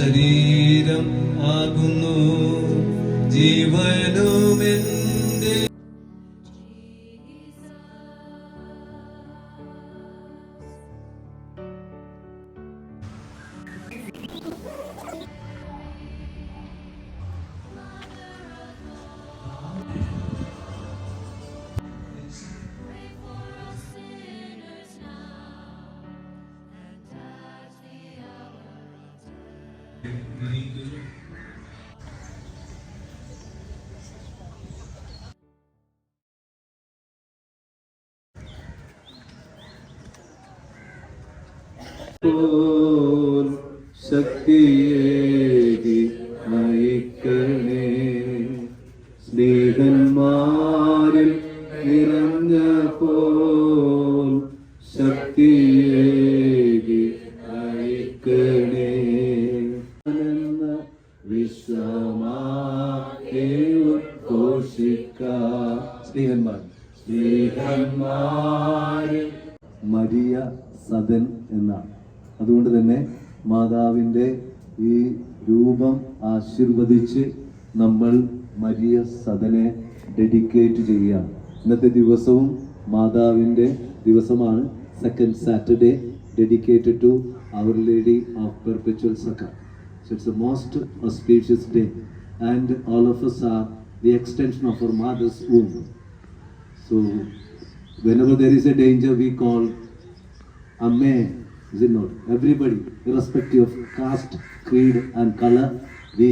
ശരീരം ആകുന്നു. ജീവനും പോൽ രൂപം ആശീർവദിച്ച് നമ്മൾ മരിയ സദനെ ഡെഡിക്കേറ്റ് ചെയ്യുകയാണ് ഇന്നത്തെ ദിവസവും മാതാവിന്റെ ദിവസമാണ്. Second Saturday dedicated to our lady of perpetual succour so it's a most auspicious day and all of us are the extension of our mother's womb so whenever there is a danger we call അമ്മേ Is it not? Everybody, irrespective of caste, creed, and color, we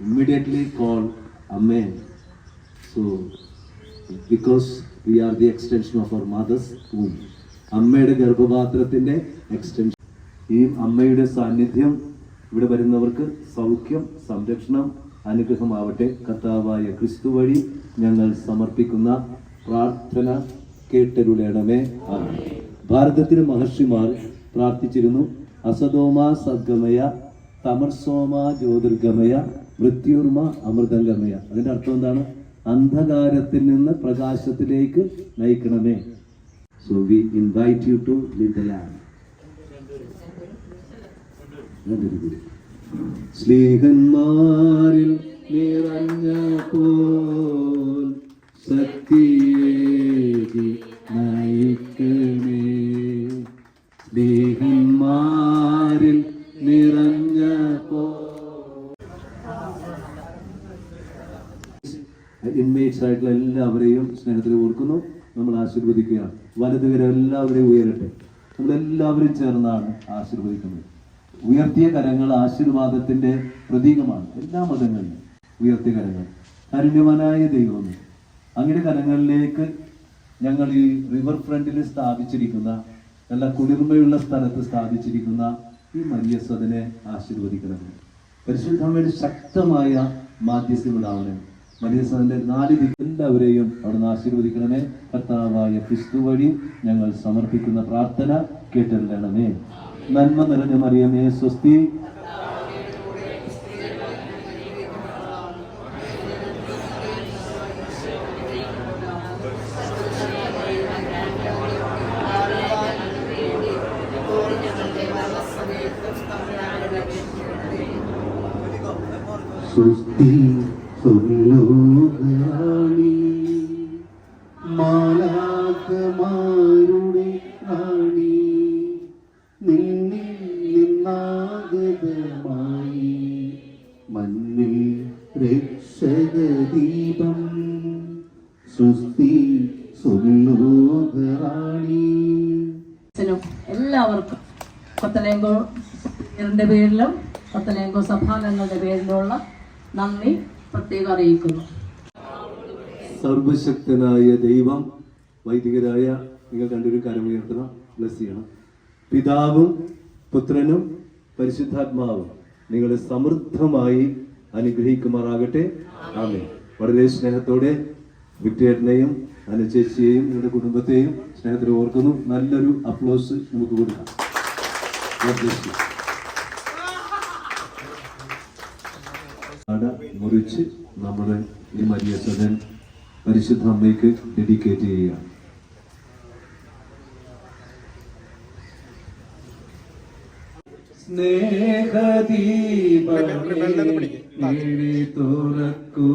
immediately call Amen. So, because we are the extension of our mother's womb. അമ്മയുടെ ഗർഭപാത്രത്തിന്റെ extension ഈ അമ്മയുടെ സാന്നിധ്യം ഇവിടെ വരുന്നവർക്ക് സൗഖ്യം സംരക്ഷണം അനുഗ്രഹമാവട്ടെ കർത്താവായ ക്രിസ്തു വഴി ഞങ്ങൾ സമർപ്പിക്കുന്ന പ്രാർത്ഥന കേട്ടരുളേണമേ ആമേൻ. ഭാരതത്തിലെ മഹർഷിമാർ പ്രാർത്ഥിച്ചിരുന്നു. അസതോമ സദ്ഗമയ തമർസോമ ജ്യോതിർഗമയ മൃത്യുർമ അമൃതംഗമയ. അതിന്റെ അർത്ഥം എന്താണ്? അന്ധകാരത്തിൽ നിന്ന് പ്രകാശത്തിലേക്ക് നയിക്കണമേ. So we invite you to live സ്നേഹന്മാരിൽ നിറഞ്ഞ പോൽ ശക്തിയേകി എല്ലാവരെയും ഉയരട്ടെ. നമ്മളെല്ലാവരും ചേർന്നാണ് ആശീർവദിക്കുന്നത്. ഉയർത്തിയ കരങ്ങൾ ആശീർവാദത്തിന്റെ പ്രതീകമാണ് എല്ലാ മതങ്ങളിലും. ഉയർത്തിയ കരങ്ങൾ. കാരുണ്യവാനായ ദൈവം അങ്ങയുടെ കരങ്ങളിലേക്ക് ഞങ്ങൾ ഈ റിവർ ഫ്രണ്ടിൽ സ്ഥാപിച്ചിരിക്കുന്ന നല്ല കുളിർമയുള്ള സ്ഥലത്ത് സ്ഥാപിച്ചിരിക്കുന്ന ഈ മരിയസ്വതനെ ആശീർവദിക്കണം പരിശുദ്ധമായ ശക്തമായ മാധ്യസ്ഥമുണ്ടാവണം മരിയസ്വതന്റെ നാല് എല്ലാവരെയും അവിടുന്ന് ആശീർവദിക്കണമേ. കർത്താവായ ക്രിസ്തു വഴി ഞങ്ങൾ സമർപ്പിക്കുന്ന പ്രാർത്ഥന കേട്ടെല്ലണമേ നന്മ നിറഞ്ഞ മറിയമേ സ്വസ്തി. സുസ്തി സുലോകറാണി മാലാകമാരുടെ റാണി നിന്നിൽ നിന്നാഗതമായി. മണ്ണിൽ രക്ഷകദീപം. സുസ്തി അച്ഛനും എല്ലാവർക്കും കൊത്തലേങ്കോ ന്റെ പേരിലും പത്തലേങ്കോ സഭാംഗങ്ങളുടെ പേരിലുള്ള നന്ദി. പ്രത്യേകം അറിയിക്കുന്നു. സർവശക്തനായ ദൈവം വൈദികരായ നിങ്ങൾ കണ്ടൊരു കരമുയർത്തണം ബ്ലസ് ചെയ്യണം. പിതാവും പുത്രനും പരിശുദ്ധാത്മാവും നിങ്ങളെ സമൃദ്ധമായി അനുഗ്രഹിക്കുമാറാകട്ടെ. ആമേ വളരെ സ്നേഹത്തോടെ വിക്ടേറിനെയും അനുചേച്ചിയെയും നിങ്ങളുടെ കുടുംബത്തെയും സ്നേഹത്തിൽ ഓർക്കുന്നു. നല്ലൊരു അപ്ലോസ് നമുക്ക് കൊടുക്കാം. തല മുറിച്ച് നമ്മുടെ ഈ മരിയ സദൻ പരിശുദ്ധ അമ്മയ്ക്ക് ഡെഡിക്കേറ്റ് ചെയ്യുകയാണ്. സ്നേഹദീപം തുറക്കൂ.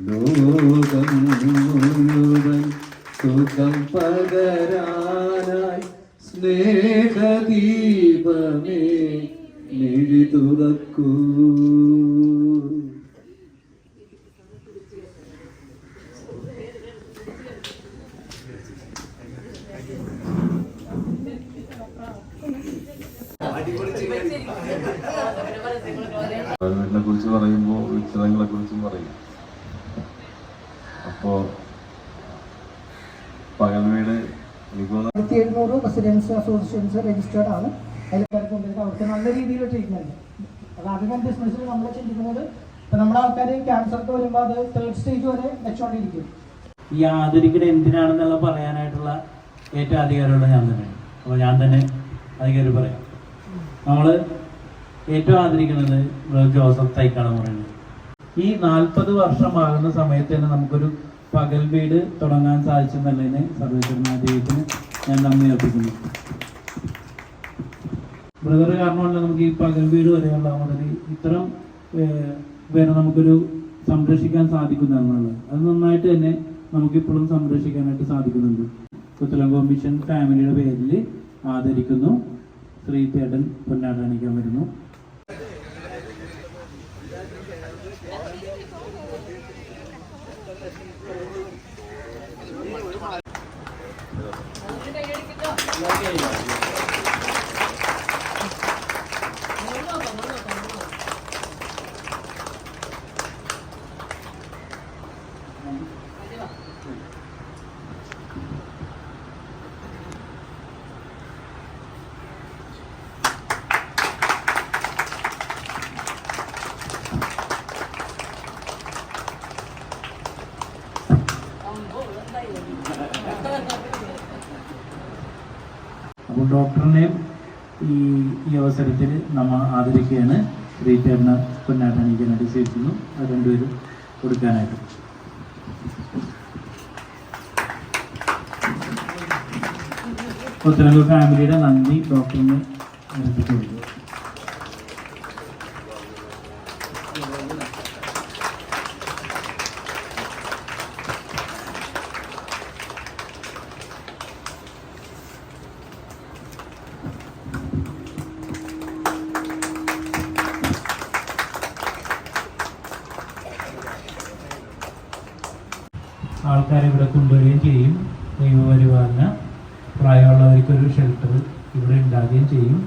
ലോകം മുഴുവൻ സുഖം പകരാനായി. സ്നേഹദീപമേ നിഴി തുറക്കൂ. അസോസിയേഷൻസ് രജിസ്റ്റേർഡ് ആണ്. എല്ലാവർക്കും കൊണ്ടുവരുന്നത് അവർക്ക് നല്ല രീതിയിൽ ട്രീറ്റ്മെന്റ് അത് അധികം ബിസിനസ്സിൽ നമ്മൾ ചിന്തിക്കുന്നത് ഇപ്പൊ നമ്മുടെ ആൾക്കാർ ക്യാൻസർ ഒക്കെ വരുമ്പോൾ അത് തേർഡ് സ്റ്റേജ് വരെ വെച്ചോണ്ടിരിക്കും. ഈ ആധുനികത എന്തിനാണെന്നുള്ള പറയാനായിട്ടുള്ള ഏറ്റവും അധികാരമുള്ള ഞാൻ തന്നെയാണ് അപ്പോൾ ഞാൻ തന്നെ അധികാരം പറയാം. നമ്മൾ ഏറ്റവും ആദരിക്കുന്നത് ജോസഫ് തൈക്കാണ് പറയുന്നത്. ഈ നാൽപ്പത് വർഷമാകുന്ന സമയത്ത് തന്നെ നമുക്കൊരു പകൽ വീട് തുടങ്ങാൻ സാധിച്ചെന്നുള്ളതിന് സർവേശ്വരനാഥ് ദൈവത്തിന് ഞാൻ നന്ദി അർപ്പിക്കുന്നു. ബ്രദർ കാരണമല്ല നമുക്ക് ഈ പകൽ വീട് വരെയുള്ള മുതൽ ഇത്തരം പേരെ നമുക്കൊരു സംരക്ഷിക്കാൻ സാധിക്കുന്നു അത് നന്നായിട്ട് തന്നെ നമുക്കിപ്പോഴും സംരക്ഷിക്കാനായിട്ട് സാധിക്കുന്നുണ്ട്. പുത്തലങ്കോ മിഷൻ ഫാമിലിയുടെ പേരിൽ ആദരിക്കുന്നു. ശ്രീ ചേട്ടൻ പൊന്നാടാണിക്കാൻ വരുന്നു. അപ്പോൾ ഡോക്ടറിനെയും ഈ ഈ അവസരത്തിൽ നമ്മൾ ആദരിക്കുകയാണ്. ശ്രീ പൊന്നാട്ടൻ പൊന്നാടണിക്കാനായിട്ട് സ്വീകരിക്കുന്നു അത് രണ്ടുപേരും കൊടുക്കാനായിട്ട്. പുത്തനങ്ക ഫാമിലിയുടെ നന്ദി. ഡോക്ടറിന് അർപ്പിച്ചു കൊടുക്കുക. ആൾക്കാരെ ഇവിടെ കൊണ്ടുവരികയും ചെയ്യും. നിയമപരിപാലന പ്രായമുള്ളവർക്കൊരു ഷെൽട്ടർ ഇവിടെ ഉണ്ടാകുകയും ചെയ്യും.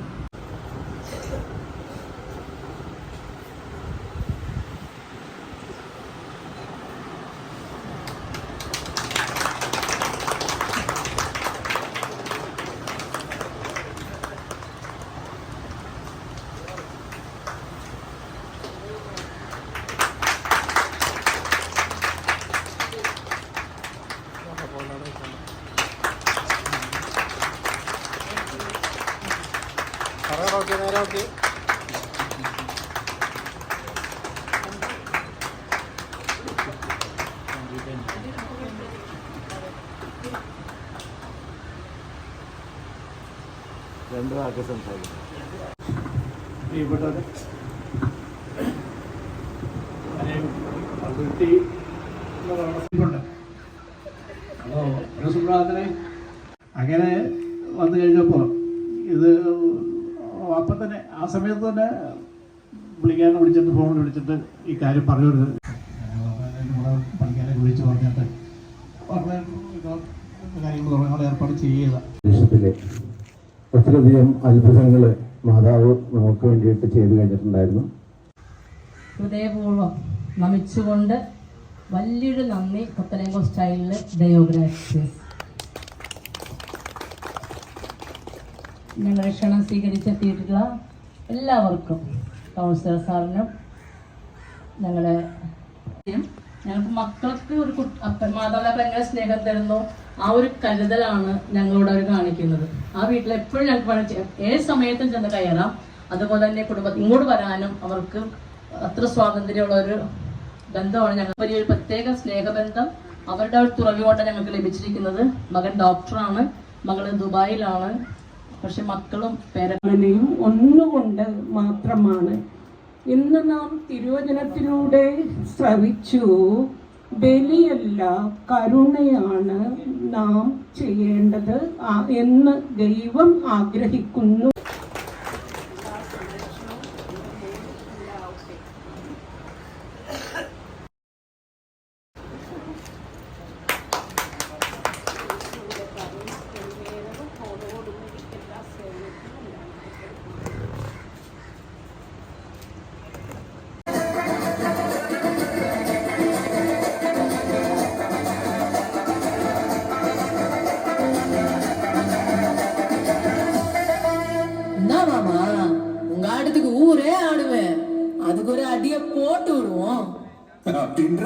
പ്രിയപ്പെട്ടവരെ അപ്പോൾ പ്രാർത്ഥന അങ്ങനെ വന്നു കഴിഞ്ഞപ്പോൾ ഇത് അപ്പം തന്നെ ആ സമയത്ത് തന്നെ വിളിക്കാൻ വിളിച്ചിട്ട് ഫോണിൽ വിളിച്ചിട്ട് ഈ കാര്യം പറഞ്ഞു കൊടുത്തത് പഠിക്കാനെ വിളിച്ച് പറഞ്ഞിട്ട് പറഞ്ഞ കാര്യങ്ങൾ ഏർപ്പാട് ചെയ്യുക ഒത്തിരിയധികം അത്ഭുതങ്ങൾ മാതാവ് നമുക്ക് വേണ്ടിയിട്ട് ചെയ്തു കഴിഞ്ഞിട്ടുണ്ടായിരുന്നു. ഹൃദയപൂർവം നമിച്ചുകൊണ്ട് വലിയൊരു നന്ദി കൊത്തലേങ്കോ സ്റ്റൈലിൽ ദയോഗ്രാഫി ഞങ്ങളുടെ ക്ഷണം സ്വീകരിച്ചെത്തിയിട്ടുള്ള എല്ലാവർക്കും കൗൺസിലർ സാറിനും ഞങ്ങളുടെ ഞങ്ങൾക്ക് മക്കൾക്ക് ഒരു മാതാപിതാക്കൾ എങ്ങനെ സ്നേഹം തരുന്നു. ആ ഒരു കരുതലാണ് ഞങ്ങളോട് അവർ കാണിക്കുന്നത്. ആ വീട്ടിൽ എപ്പോഴും ഞങ്ങൾക്ക് വേണം ഏത് സമയത്തും ചെന്ന് കയറാം. അതുപോലെ തന്നെ കുടുംബത്തിൽ ഇങ്ങോട്ട് വരാനും അവർക്ക് അത്ര സ്വാതന്ത്ര്യമുള്ള ഒരു ബന്ധമാണ് ഞങ്ങൾ വലിയൊരു പ്രത്യേക സ്നേഹബന്ധം അവരുടെ ഒരു തുറവി കൊണ്ട് ഞങ്ങൾക്ക് ലഭിച്ചിരിക്കുന്നത്. മകൻ ഡോക്ടറാണ്. മകൾ ദുബായിലാണ്. പക്ഷെ മക്കളും പേര ഒന്നുകൊണ്ട് മാത്രമാണ്. ഇന്ന് നാം തിരുവചനത്തിലൂടെ ശ്രവിച്ചു. ബലിയല്ല കരുണയാണ് നാം ചെയ്യേണ്ടത് എന്ന് ദൈവം ആഗ്രഹിക്കുന്നു. ஊரே ஆடுவேன் அதுக்கு ஒரு அடிய போட்டு விடுவோம். அப்படின்ற?